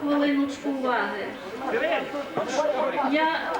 хвилиночку уваги. Я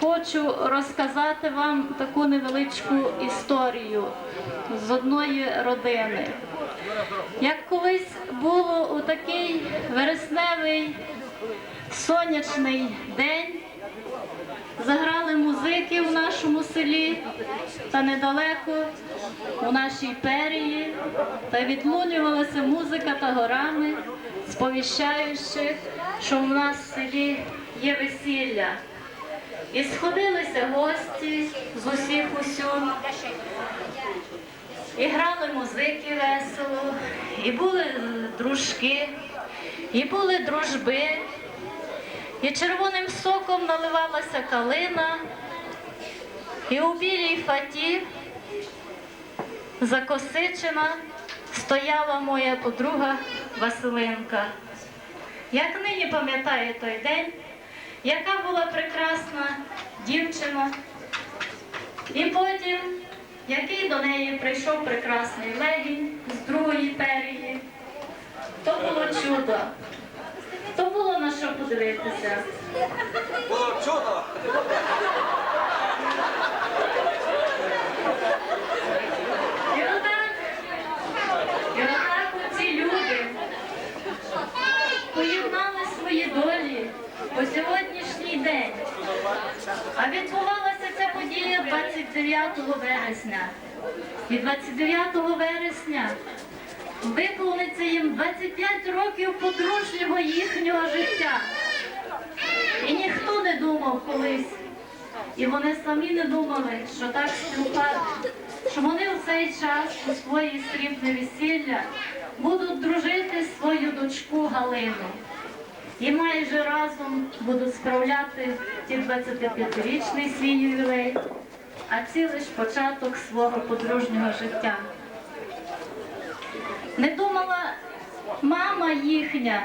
хочу розказати вам таку невеличку історію з одної родини. Як колись було у такий вересневий сонячний день, заграли музики в нашому селі та недалеко у нашій перії, та відлунювалася музика та горами, сповіщаючи, що в нас в селі є весілля. І сходилися гості з усіх усюд, і грали музики весело, і були дружки, і були дружби, і червоним соком наливалася калина, і у білій фаті закосичена стояла моя подруга Василинка. Як нині пам'ятаю той день, яка була прекрасна дівчина, і потім, який до неї прийшов прекрасний легінь з другої перії, то було чудо, то було на що подивитися. Було чудо. 29 вересня. І 29 вересня виповниться їм 25 років подружнього їхнього життя. І ніхто не думав колись. І вони самі не думали, що так співпаде, що вони у цей час у своє срібне весілля будуть дружити свою дочку Галину. І майже разом будуть справляти ті 25-річний свій ювілей, а ці лиш початок свого подружнього життя. Не думала мама їхня,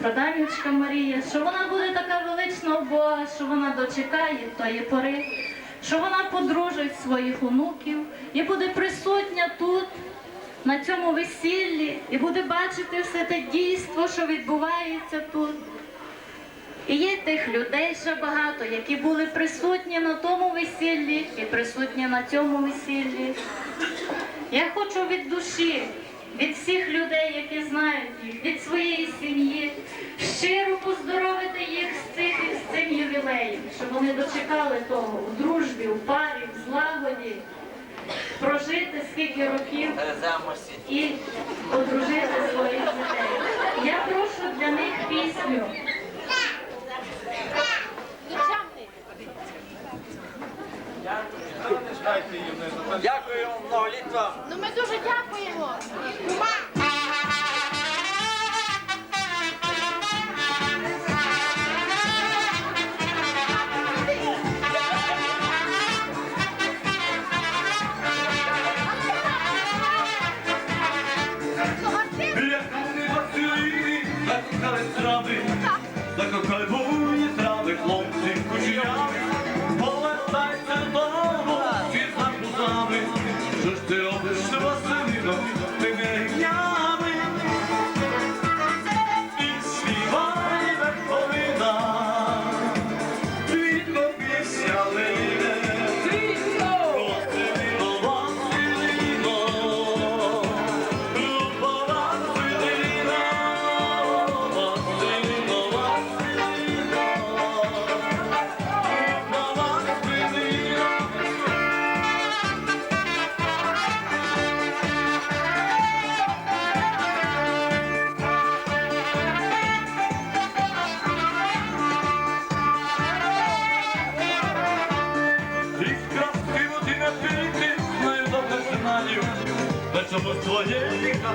Проданючка Марія, що вона буде така велична Бога, що вона дочекає тої пори, що вона подружить своїх онуків і буде присутня тут, на цьому весіллі, і буде бачити все те дійство, що відбувається тут. І є тих людей ще багато, які були присутні на тому весіллі і присутні на цьому весіллі. Я хочу від душі, від всіх людей, які знають їх, від своєї сім'ї, щиро поздоровити їх з цих з цим ювілеєм, щоб вони дочекали того у дружбі, у парі, в злагоді, прожити скільки років і одружити своїх дітей. Я прошу для них пісню.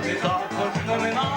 Твоєї хати також не минаю. Посміхнися,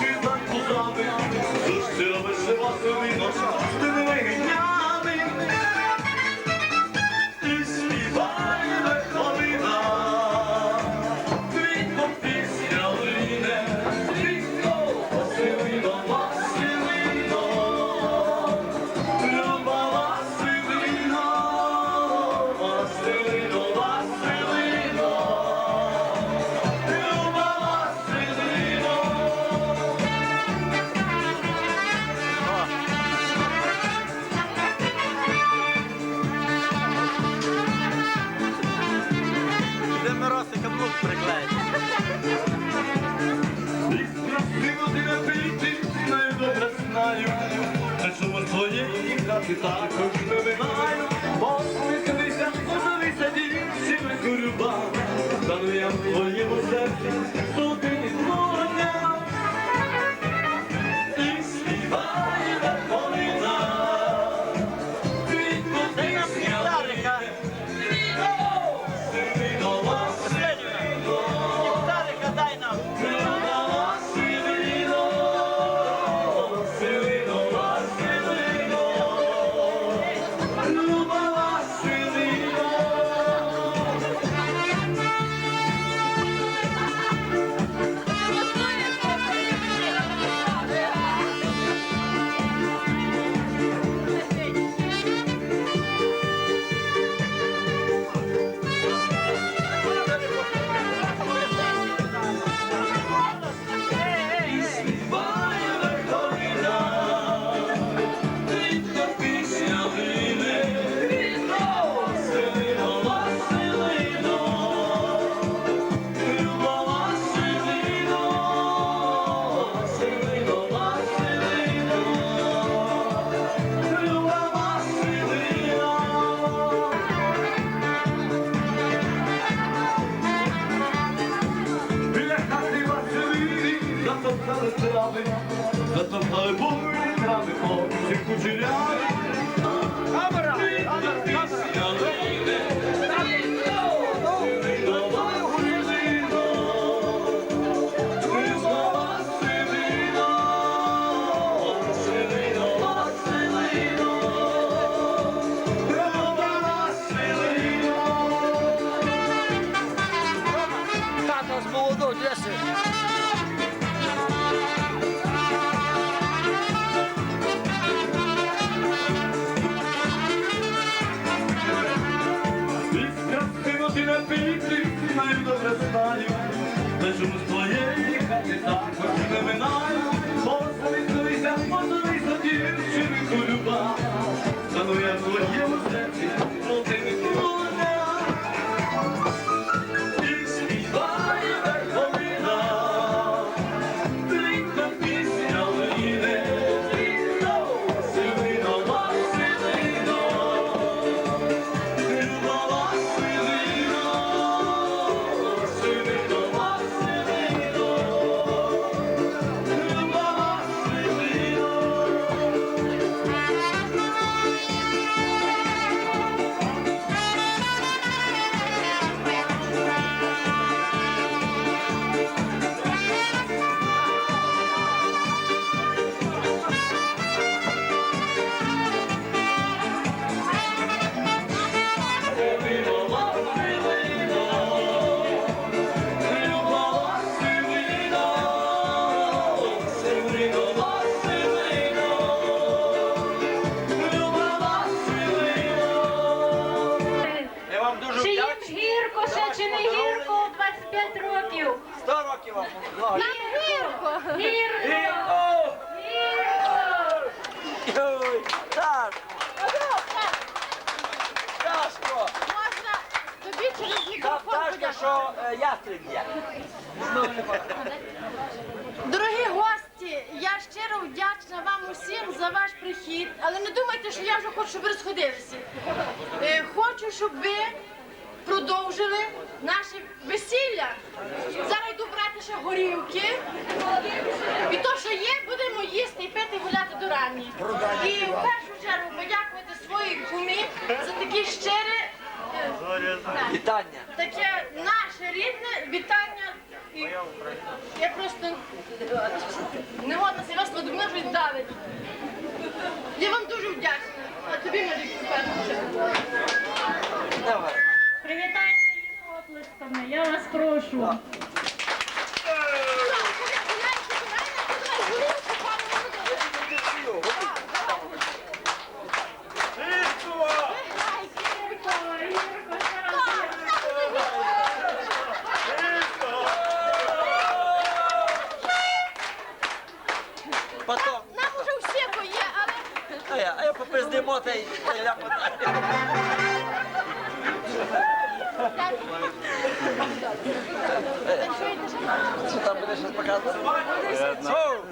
Ти так кусати, що ще висива сиві ноча. дівці також виминаю, ну я в твоєму. Juliana. всім добре знаю, лежимо з твоєї хати так. Хоч не минаю, посилися, посилися, дівчинку люба, стану я в твоєму серці. Ой, так. Тяжко. Можна тобі через мікрофон пташка, подякувати. що е, є. Дорогі гості, я щиро вдячна вам усім за ваш прихід, але не думайте, що я вже хочу, щоб ви розходилися. Е, хочу, щоб ви продовжили наші весілля. Вітання. Таке наше рідне вітання. І я просто не можна до мене вже давить. Я вам дуже вдячна. А тобі, Марік, перше. Давай. Привітайте їх оплесками, я вас прошу. conta aí. Ele dá conta aí. Você tá me deixando pra casa? Sou!